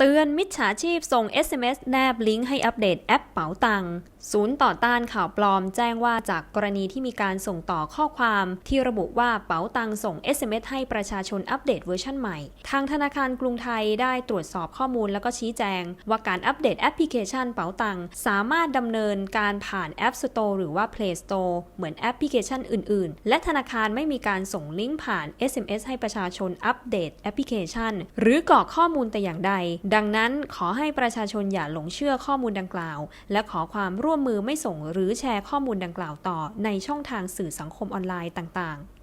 เตือนมิจฉาชีพส่ง SMS แนบลิงก์ให้อัปเดตแอปเป๋าตังค์ศูนย์ต่อต้านข่าวปลอมแจ้งว่าจากกรณีที่มีการส่งต่อข้อความที่ระบุว่าเป๋าตังค์ส่ง SMS ให้ประชาชนอัปเดตเวอร์ชันใหม่ ทางธนาคารกรุงไทยได้ตรวจสอบข้อมูลแล้วก็ชี้แจง ว่าการอัปเดตแอปพลิเคชันเป๋าตังค์สามารถดำเนินการผ่าน App Store หรือว่า Play Store เหมือนแอปพลิเคชันอื่น ๆ และธนาคารไม่มีการส่งลิงก์ผ่าน SMS ให้ประชาชนอัปเดตแอปพลิเคชัน หรือกรอกข้อมูลแต่อย่างใดดังนั้นขอให้ประชาชนอย่าหลงเชื่อข้อมูลดังกล่าว และขอความร่วมมือไม่ส่งหรือแชร์ข้อมูลดังกล่าวต่อในช่องทางสื่อสังคมออนไลน์ต่างๆ